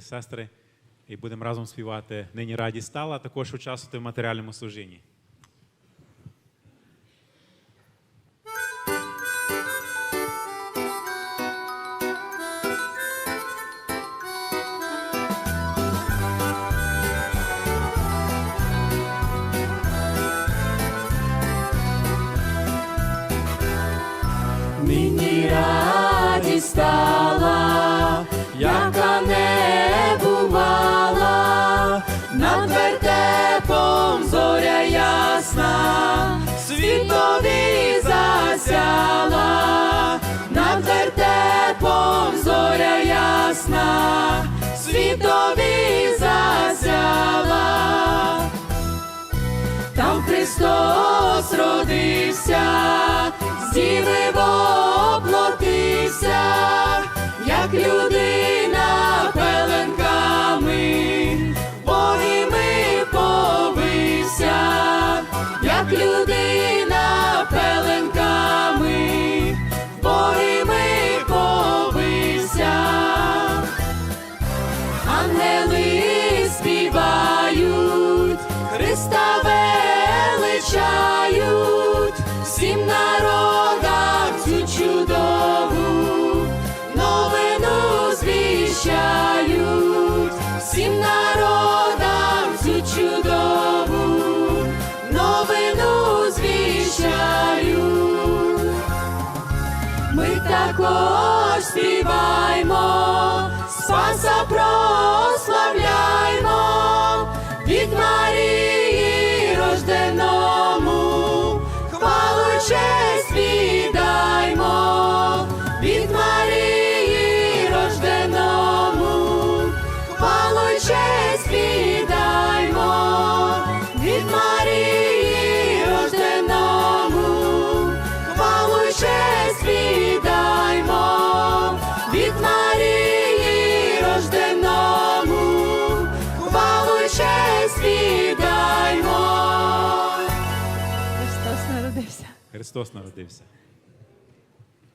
сестри, і будемо разом співати нині радість стала, а також участвувати в матеріальному служінні. Нині радість стала, світові засяла, там Христос родився, з діви ми також співаємо, спаса про. народився. Христос народився.